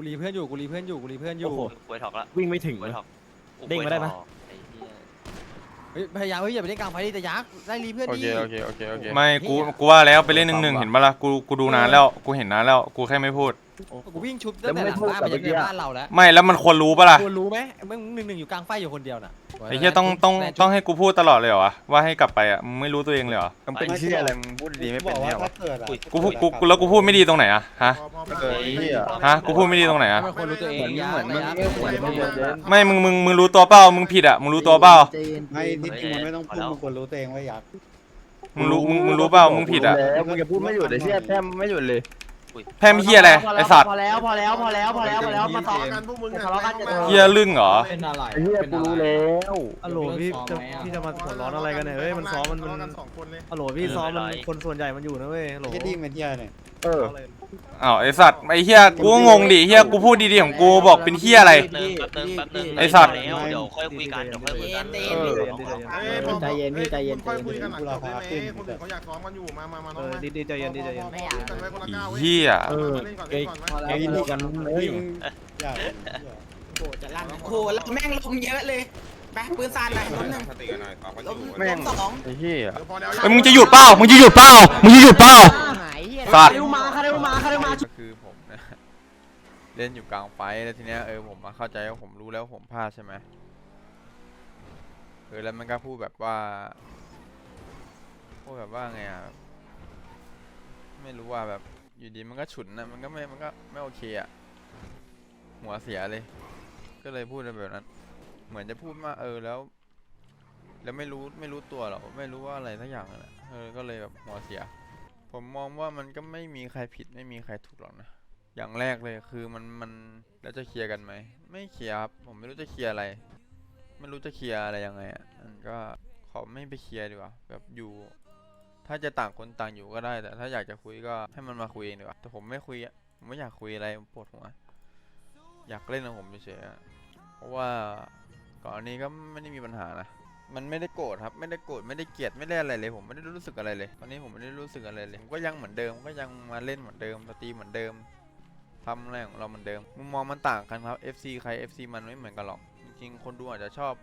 กูรีเพื่อนอยู่กูรีเพื่อนอยู่กูรีเพื่อนอยู่โอ้โหกล้วยถอกละวิ่งไม่ถึงกล้วยเลยถอกเด้งมาได้ปะไอ้เหี้ยเฮ้ยพยายามเฮ้ยอย่าไปเล่นกลางไฟดิแต่ยักษ์ได้รีเพื่อนโอดีเคโอเคโอเคโอเคไม่กูกูว่าแล้วไปเล่นหนึ่งหนึ่งเห็นปะล่ะกูกูดูนานแล้วกูเห็นนานแล้วกูแค่ไม่พูด กูวิ่งชุบตั้งแต่หลังบ้านไปยันในบ้านเราแล้วไม่แล้วมันควรรู้ปะล่ะควรรู้ไหมมึงหนึ่งหนึ่งอยู่กลางไฟอยู่คนเดียวน่ะไอ้เหี้ยต้องต้องต้องให้กูพูดตลอดเลยเหรอวะว่าให้กลับไปอะมึงไม่รู้ตัวเองเลยเหรอมึงเป็นเชี่ยอะไรมึงพูดดีไม่เป็นเนี่ยถ้าวะเกิดอะกูพูดกูกูแล้วกูพูดไม่ดีตรงไหนอะฮะเออไอ้เหี้ยฮะกูพูดไม่ดีตรงไหนอะมันควรรู้ตัวเองเหมือนยักษ์เหมือนยักษ์มึงไม่เหมือนมึงไม่มึงมึงมึงรู้ตัวเปล่ามึงผิดอะมึงรู้ตัวเปล่าไม่ที่จริงมันไม่ต้องพูดมึงควรรู้ตัวเองว่าอยากมึงรู้มึงมึงรู้เปล่ามึงผิดอะแล้วมึงจะพูดไม่หยุดเลยเชี่ยแทมไม่หยุดเลย แพร่มเฮียอะไรไอสัตว์พอแล้วพอแล้วพอแล้วพอแล้วพอแล้วมาซ้อมกันพวกมึงทะเลาะกันจะเฮียลึ่งเหรอเป็นอะไรไอ้เหี้ยกูรู้แล้วฮัลโหลพี่จะพี่จะมาหัวร้อนอะไรกันเนี่ยเฮ้ยมันซ้อมมันทะมันเลาะกันสองคนเลยฮัลโหลพี่ซ้อมมันคนส่วนใหญ่มันอยู่นะเว้ยฮัลโหลไอ้ที่เป็นเที่ยเนี่ย เอออ้าวไอสัตว์ไอเฮียกูก็งงดิเฮียกูพูดดีๆของกูบอกเป็นเฮียอะไร แป๊บนึงแป๊บนึงแป๊บนึงไอ้สัตว์แล้วเดี๋ยวค่อยคุยกันเดี๋ยวค่อยคุยกัน เออเอ้ยพอใจเย็นพี่ใจเย็นค่อยคุยกันหลังกูจราบได้คาไหมขึ้นคนอื่นเขาอยากซ้อมกันอยู่มามามาเอน้องอมาดีดีใจเย็นดีใจเย็นไม่อยากกันไว้คนละก้าวเว้ยเฮียเออเล่นก่อนเล่นก่อนไหมไอ้ที่กันเฮ้ยมึงอยากโอ้โหแล้วแม่งลมเยอะเลยไปปืนสั่นหน่อยล้มหนึ่งสติกันหน่อยตอบกันอล้มยู่แม่งล้มสองไอ้เหี้ยเดี๋ยวพอแล้วเอ้ยมึงจะหยุดเปล่ามึงจะหยุดเปล่ามึงจะหยุดเปล่าสัตว์คาริวมาคาริวมาคาริวมา ก็คือผมนะ เล่นอยู่กลางไฟแล้วทีเนี้ยเออผมมาเข้าใจว่าผมรู้แล้วผมพลาดใช่ไหมเออแล้วมันก็พูดแบบว่าพูดแบบว่าไงอะไม่รู้ว่าแบบอยู่ดีมันก็ฉุนนะมันก็ไม่มันก็ไม่โอเคอะหัวเสียเลย ก็เลยพูดแบบนั้น เหมือนจะพูดว่าเออแล้ว แล้วไม่รู้ไม่รู้ตัวหรอกไม่รู้ว่าอะไรสักอย่างนั่นแหละเออก็เลยแบบหัวเสีย ผมมองว่ามันก็ไม่มีใครผิดไม่มีใครถูกหรอกนะ อย่างแรกเลยคือมันมันแล้วจะเคลียร์กันไหม ไม่เคลียร์ครับผมไม่รู้จะเคลียร์อะไร ไม่รู้จะเคลียร์อะไรยังไงอะมันก็ขอไม่ไปเคลียร์ดีกว่าแบบอยู่ ถ้าจะต่างคนต่างอยู่ก็ได้ แต่ถ้าอยากจะคุยก็ให้มันมาคุยเองดีกว่าแต่ผมไม่คุยอะผมไม่อยากคุยอะไรผมปวดหัวอยากเล่นของผมเฉยๆอะเพราะว่าก่อนนนี้ก็ไม่ได้มีปัญหานะมันไม่ได้โกรธครับ ไม่ได้โกรธไม่ได้เกลียดไม่ได้อะไรเลย ผมไม่ได้รู้สึกอะไรเลย ตอนนี้ผมไม่ได้รู้สึกอะไรเลยผมก็ยังเหมือนเดิมก็ยังมาเล่นเหมือนเดิมสตรีมเหมือนเดิม ทำอะไรของเราเหมือนเดิม มุมมองมันต่างกันครับ FC ใคร FC มันไม่เหมือนกันหรอก จริงๆ คนดูอาจจะชอบ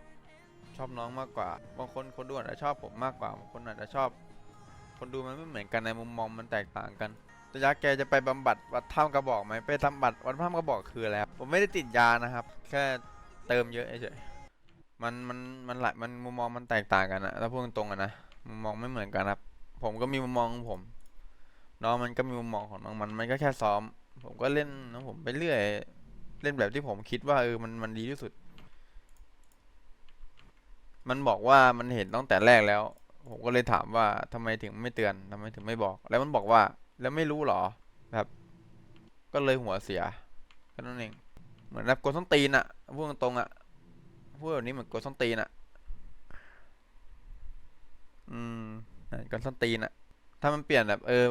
ชอบน้องมากกว่า บางคนคนดูอาจจะชอบผมมากกว่า บางคนอาจจะชอบ คนดูมันไม่เหมือนกันในมุมมองมันแตกต่างกันระยะแกจะไปบำบัดวัดถ้ำกระบอกไหมไปทำบัตรวัดถ้ำกระบอกคืออะไรครับผมไม่ได้ติดยานะครับ แค่เติมเยอะเฉยมันมันมันหลายมันมุมมองมันแตกต่างกันอะถ้าพูดตรงๆอะนะมุมมองไม่เหมือนกันครับ ผมก็มีมุมมองของผม น้องมันก็มีมุมมองของน้องมันมันก็แค่ซ้อม ผมก็เล่นของผมไปเรื่อย เล่นแบบที่ผมคิดว่าเออมันมันดีที่สุด มันบอกว่ามันเห็นตั้งแต่แรกแล้ว ผมก็เลยถามว่าทำไมถึงไม่เตือนทำไมถึงไม่บอก แล้วมันบอกว่า แล้วไม่รู้หรอแบบก็เลยหัวเสียแค่นั้นเองเหมือนแบบกดส้นตีนอะพูดตรงๆอะพูดแบบนี้เหมือนกดส้นตีนอะอืมกดส้นตีนอะถ้ามันเปลี่ยนแบบเออ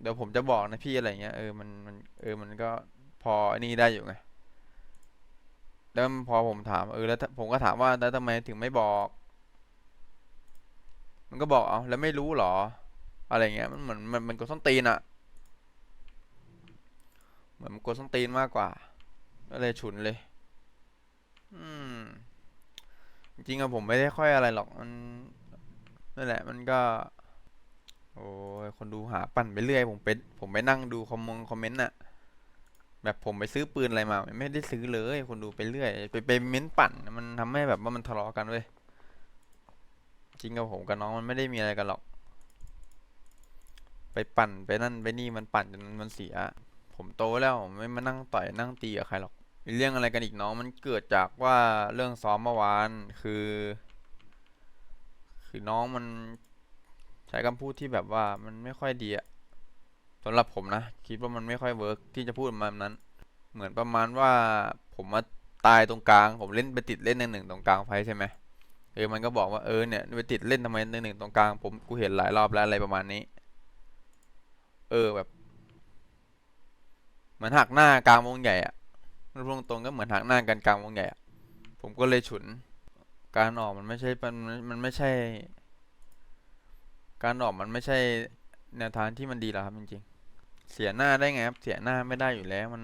เดี๋ยวผมจะบอกนะพี่อะไรเงี้ยเออมันมันเออมันก็พออ้นี่ได้อยู่ไงแล้วพอผมถามเออแล้วผมก็ถามว่าแล้วทำไมถึงไม่บอก มันก็บอกเอาแล้วไม่รู้หรอ อะไรเงี้ยมันเหมือนมันมันกดส้นตีนอะเหมือนมันกดส้นตีนมากกว่าก็เลยฉุนเลย อืม จริงๆอะผมไม่ได้ค่อยอะไรหรอกมันนั่นแหละมันก็ โอ้ยคนดูหาปั่นไปเรื่อย ผมไปผมไปนั่งดูคอมมงคอมเมนต์อะแบบผมไปซื้อปืนอะไรมา ไม่ได้ซื้อเลย คนดูไปเรื่อย ไปไปเม้นปั่น มันทำให้แบบว่ามันทะเลาะกันเว้ย จริงกับผมกับน้องมันไม่ได้มีอะไรกันหรอก ไปปั่นไปนั่นไปนี่มันปั่นจนมันเสีย ผมโตแล้วไม่มานั่งต่อยนั่งตีกับใครหรอกเรื่องอะไรกันอีกน้องมันเกิดจากว่าเรื่องซ้อมเมื่อวานคือ คือน้องมัน ใช้คำพูดที่แบบว่ามันไม่ค่อยดีอะสำหรับผมนะ คิดว่ามันไม่ค่อยเวิร์กที่จะพูดมาแบบนั้น เหมือนประมาณว่าผมมาตายตรงกลาง ผมเล่นไปติดเล่นในหนึ่งตรงกลางไฟใช่ไหมเออมันก็บอกว่าเออเนี่ยไปติดเล่นทำไมในหนึ่งตรงกลาง ผมกูเห็นหลายรอบแล้วอะไรประมาณนี้ เออแบบเหมือนหักหน้ากลางวงใหญ่อะพูดตรงๆก็เหมือนหักหน้ากันกลางวงใหญ่อะผมก็เลยฉุน การออกมันไม่ใช่มันมันไม่ใช่ การออกมันไม่ใช่แนวทางที่มันดีหรอกครับจริงๆ เสียหน้าได้ไงครับเสียหน้าไม่ได้อยู่แล้ว มัน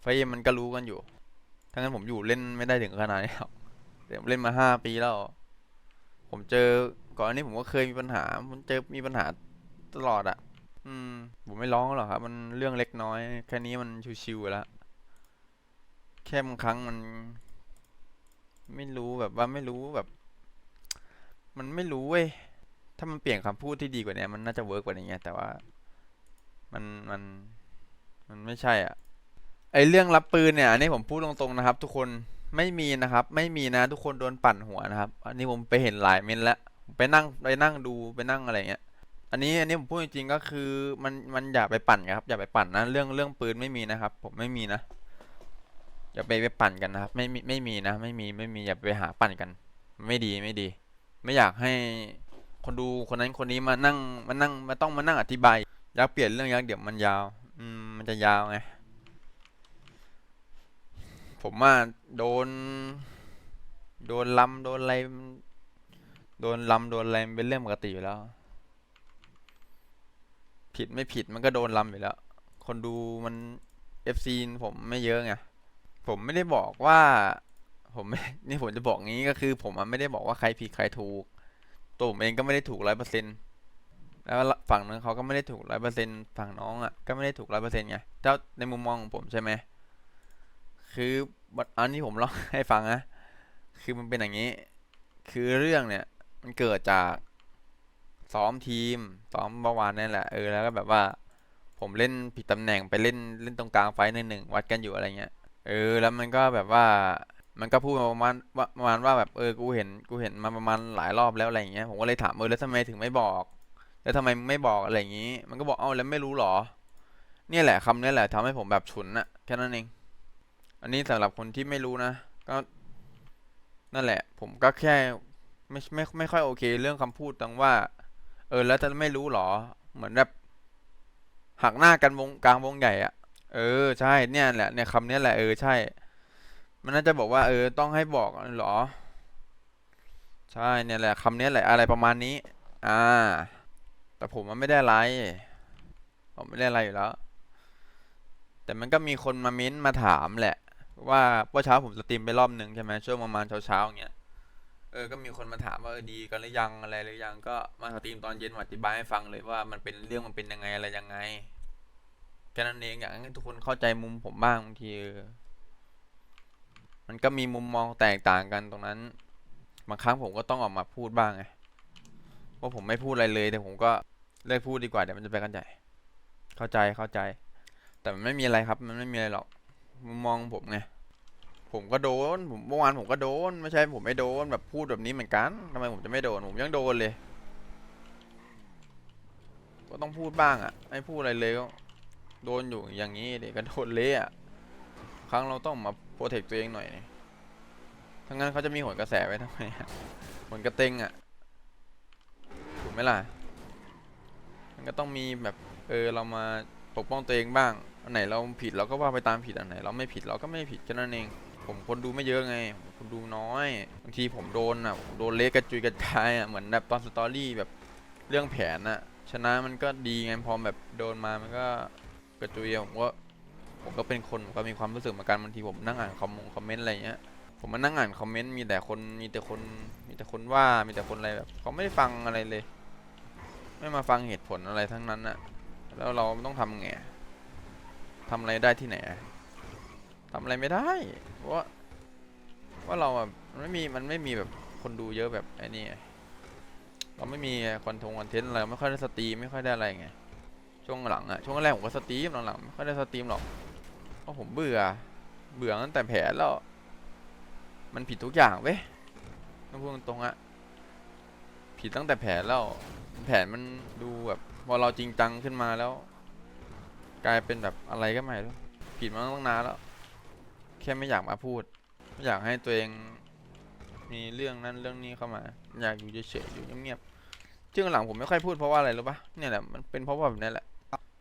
ไฟเอ็มมันก็รู้กันอยู่ถ้างั้นผมอยู่เล่นไม่ได้ถึงขนาดนี้หรอกแต่ผมเล่นมาห้าปีแล้ว ผมเจอก่อนอันนี้ผมก็เคยมีปัญหาผมเจอมีปัญหาตลอดอะ อืม ผมไม่ร้องหรอกครับ มันเรื่องเล็กน้อย แค่นี้มันชิวๆแล้วแค่บางครั้งมัน ไม่รู้แบบว่าไม่รู้แบบ มันไม่รู้เว้ย ถ้ามันเปลี่ยนคำพูดที่ดีกว่านี้มันน่าจะเวิร์กกว่านี้ไงแต่ว่า มันมันมันไม่ใช่อะไอเรื่องรับปืนเนี่ยอันนี้ผมพูดตรงๆนะครับ ทุกคนไม่มีนะครับ ไม่มีนะ ทุกคนโดนปั่นหัวนะครับ อันนี้ผมไปเห็นหลายเมนแล้วไปนั่งไปนั่งดูไปนั่งอะไรเงี้ยอันนี้อันนี้ผมพูดจริงๆก็คือมันมันอย่าไปปั่นครับ อย่าไปปั่นนะเรื่องเรื่องปืนไม่มีนะครับ ผมไม่มีนะอย่าไปไปปั่นกันนะครับ ไม่มีไม่มีนะ ไม่มีไม่มีอย่าไปหาปั่นกัน ไม่ดีไม่ดี ไม่อยากให้ คนดูคนนั้นคนนี้มานั่งมานั่งมาต้องมานั่งอธิบายอยากเปลี่ยนเรื่องอยักเดี๋ยวมันยาว อืมมันจะยาวไงผมว่าโดน โดนลำโดนอะไรโดนลำโดนอะไรเป็นเรื่องปกติอยู่แล้ว ผิดไม่ผิดมันก็โดนลำอยู่แล้ว คนดูมันเอฟซีผมไม่เยอะไงผมไม่ได้บอกว่า ผมไม่นี่ผมจะบอกงี้ก็คือ ผมไม่ได้บอกว่าใครผิดใครถูก ตัวผมเองก็ไม่ได้ถูกร้อยเปอร์เซ็นต์แล้วฝั่งนึงเขาก็ไม่ได้ถูกร้อยเปอร์เซ็นต์ฝั่งน้องอะก็ไม่ได้ถูกร้อยเปอร์เซ็นต์ไงเจ้าในมุมมองของผมใช่ไหมคืออันนี้ผมเล่าให้ฟังนะคือมันเป็นอย่างนี้ คือเรื่องเนี่ย มันเกิดจากซ้อมทีมซ้อมเมื่อวานนั่นแหละเออแล้วก็แบบว่า ผมเล่นผิดตำแหน่งไปเล่นเล่นตรงกลางไฟหนึ่งหนึ่งวัดกันอยู่อะไรเงี้ยเออแล้วมันก็แบบว่า มันก็พูดมาประมาณว่าประมาณว่าแบบเออกูเห็นกูเห็นมาประมาณหลายรอบแล้วอะไรเงี้ยผมก็เลยถามเออแล้วทำไมถึงไม่บอก แล้วทำไมไม่บอกอะไรอย่างงี้ มันก็บอกเอ้าแล้วไม่รู้หรอ เนี่ยแหละคำนี้แหละทำให้ผมแบบฉุนอะแค่นั้นเอง อันนี้สำหรับคนที่ไม่รู้นะก็นั่นแหละ ผมก็แค่ไม่ไม่ไม่ค่อยโอเค เรื่องคำพูดตรงว่า เออแล้วจะไม่รู้หรอ เหมือนแบบหักหน้ากันวงกลางวงใหญ่อะเออใช่เนี่ยแหละเนี่ยคำนี้แหละเออใช่ มันน่าจะบอกว่าเออต้องให้บอกหรอ ใช่เนี่ยแหละคำนี้แหละอะไรประมาณนี้ อ่า แต่ผมมันไม่ได้อะไรผมไม่ได้อะไรอยู่แล้ว แต่มันก็มีคนมาเม้นมาถามแหละ ว่าเมื่อเช้าผมสตรีมไปรอบหนึ่งใช่ไหมช่วงประมาณเช้าๆอย่างเงี้ยเออ ก็มีคนมาถามว่าเออดีกันหรือยังอะไรหรือยังก็มาสตรีมตอนเย็นอธิบายให้ฟังเลยว่ามันเป็นเรื่องมันเป็นยังไงอะไรยังไงแค่นั้นเองอยากให้ทุกคนเข้าใจมุมผมบ้างบางทีเออ มันก็มีมุมมองแตกต่างกันตรงนั้น บางครั้งผมก็ต้องออกมาพูดบ้างไงว่าผมไม่พูดอะไรเลยแต่ผมก็เลิกพูดดีกว่าเดี๋ยวมันจะไปกันใหญ่เข้าใจเข้าใจ แต่มันไม่มีอะไรครับ มันไม่มีอะไรหรอกมุมมองผมไงผมก็โดน ผมเมื่อวานผมก็โดน ไม่ใช่ผมไม่โดนแบบพูดแบบนี้เหมือนกันทำไมผมจะไม่โดน ผมยังโดนเลย ก็ต้องพูดบ้างอะไม่พูดอะไรเลยก็โดนอยู่อย่างนี้เด็กก็โดนเละอะครั้งเราต้องมา ปรเทคตัวเองหน่อยนี่ทั้งนั้นเขาจะมีหนกระแสไว้ทำไมหนกระเต็งอะ ถูกไหมล่ะ มันก็ต้องมีแบบเออเรามาปกป้องตัวเองบ้าง อันไหนเราผิดเราก็ว่าไปตามผิดอันไหน เราไม่ผิดเราก็ไม่ผิดแค่นั้นเอง ผมคนดูไม่เยอะไง คนดูน้อย บางทีผมโดนอะโดนเละกระจุยกระจายอะ เหมือนแบบตอนสตอรี่แบบเรื่องแผนอะ ชนะมันก็ดีไง พอแบบโดนมามันก็กระจุยอะผมก็ ผมก็เป็นคนผมก็มีความรู้สึกเหมือนกันบางทีผมนั่งอ่านคอมคอมเมนต์อะไรเงี้ยผมมานั่งอ่านคอมเมนต์มีแต่คนมีแต่คนมีแต่คนว่ามีแต่คนอะไรแบบเขาไม่ได้ฟังอะไรเลย ไม่มาฟังเหตุผลอะไรทั้งนั้นอะแล้วเราต้องทำไงทำอะไรได้ที่ไหนทำอะไรไม่ได้เพราะว่าว่าเราอะมันไม่มีมันไม่มีแบบคนดูเยอะแบบไอ้นี่เราไม่มีคอนทงคอนเทนต์อะไรไม่ค่อยได้สตรีมไม่ค่อยได้อะไรไงช่วงหลังอะช่วงแรกผมก็สตรีมหลังๆไม่ค่อยได้สตรีมหรอก เพราะผมเบื่อ เบื่อตั้งแต่แผลแล้ว มันผิดทุกอย่างเว้ยต้องพูดตรงๆอะผิดตั้งแต่แผนแล้ว แผนมันดูแบบพอเราจริงจังขึ้นมาแล้ว กลายเป็นแบบอะไรก็ไม่รู้ผิดมาตั้งนานแล้ว แค่ไม่อยากมาพูด ไม่อยากให้ตัวเองมีเรื่องนั้นเรื่องนี้เข้ามา อยากอยู่เฉยๆอยู่เงียบๆช่วงหลังผมไม่ค่อยพูดเพราะว่าอะไรรู้ปะเนี่ยแหละมันเป็นเพราะว่าแบบนี้แหละ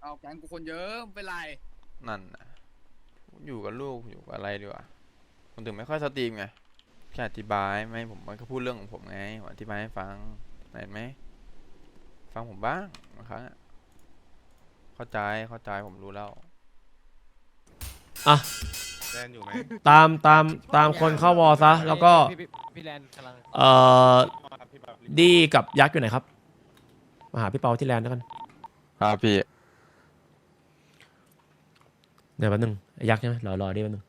เอาแก๊งกูคนเยอะไม่เป็นไร นั่นน่ะ อยู่กับลูกอยู่กับอะไรดีกว่าผมถึงไม่ค่อยสตรีมไงแค่อธิบายไม่ผมมันก็พูดเรื่องของผมไงผมอธิบายให้ฟังเห็นไหมฟังผมบ้างบางครั้งอะเข้าใจเข้าใจผมรู้แล้วอะแดนอยู่ไหมตามตามตามคนเข้าวอลซะแล้วก็พี่แลนกำลังเอ่อดีกับยักษ์อยู่ไหนครับมาหาพี่เปาที่แลนด์แล้วกันครับพี่เดี๋ยวแป๊บนึงไอ้ ยักษ์ใช่ไหมรอรอดีแป๊บนึง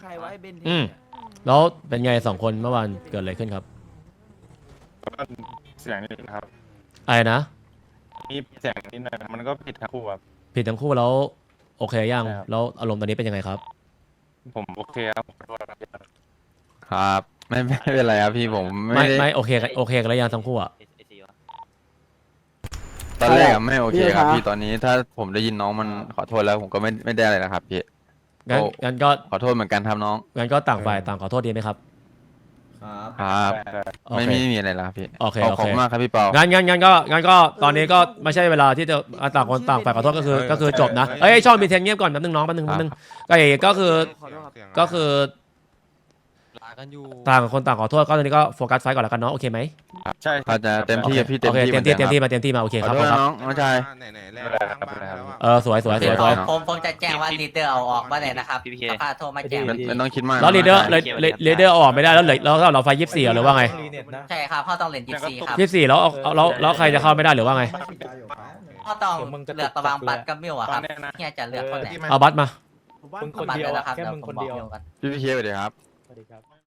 ใครไว้เบนอืมแล้วเป็นไงสองคนเมื่อวานเกิดอะไรขึ้นครับเสียงนิดครับ อะไรนะมีเสียงนิดหน่อยมันก็ผิดทั้งคู่ครับ ผิดทั้งคู่แล้วโอเคยังใช่ครับ แล้วอารมณ์ตอนนี้เป็นยังไงครับ ผมโอเคครับครับ ไม่ไม่เป็นไรครับพี่ผมไม่ไม่ได้ไม่โอเคกันโอเคกันแล้วยังทั้งคู่อะต อนแรกอะไม่โอเคครับพี่ตอนนี้ถ้าผมได้ยินน้องมันขอโทษแล้วผมก็ไม่ไม่ได้อะไรนะครับพี่ งั้นโอ้ งั้นก็ขอโทษเหมือนกันครับน้องงั้นก็ต่างฝ่ายต่างขอโทษดีไหมครับครับโอไม่เคไม่มีอะไรแล้วครับพี่โอเคขบโอเคขอบคุณมากครับพี่เปา งั้นงั้นงั้นก็งั้นก็ตอนนี้ก็ไม่ใช่เวลาที่จะต่างคนต่างฝ่ายขอโทษก็คือก็คือจบนะเอ้ยช่องมีเทนเงียบก่อนแป๊บนึงน้องแป๊บนึงแป๊บนึงก็เอก็คือก็คือลา กันอยู่ต่างคนต่างขอโทษก็ตอนนี้ก็โฟกัสไฟต์ก่อนแล้วกันเนาะโอเคไหมใช่เขาจะเต็มที่ครับพี่เต็โอมเคที่เต็มที่หเต็อนมกันที่มาเต็มที่มาโอเคขคอรับโทขอบษคุณครับน้องน้องชายไหนไหนๆแล้วข้างบ้านแล้วอะเออสวยสวยสวยสวยผมผมจะแจ้งว่าลีดเดอร์เอาออกมาเลยนะครับสภาโทรมาแจ้งไม่ไม่ต้องคิดมากแล้วลีเดอร์น้งชายลีเดอร์ออกไม่ได้แล้วเหลือแล้วเราไฟยี่สิบสี่หรือว่าไงใช่ครับพ่อต้องเล่นยิปซีครับยี่สิบสี่แล้วเอาเอาแล้วแล้วใครจะเข้าไม่ได้หรือว่าไงพ่อต้องเลือกระหว่างบัตรกับมิวอะครับเฮียจะเลือกคนไหนเอาบัตรมาบัตรเลยนะครับเดี๋ยวผมบอกมิวกันพี่พี่เคสวัสดีครับสวัสดีครับ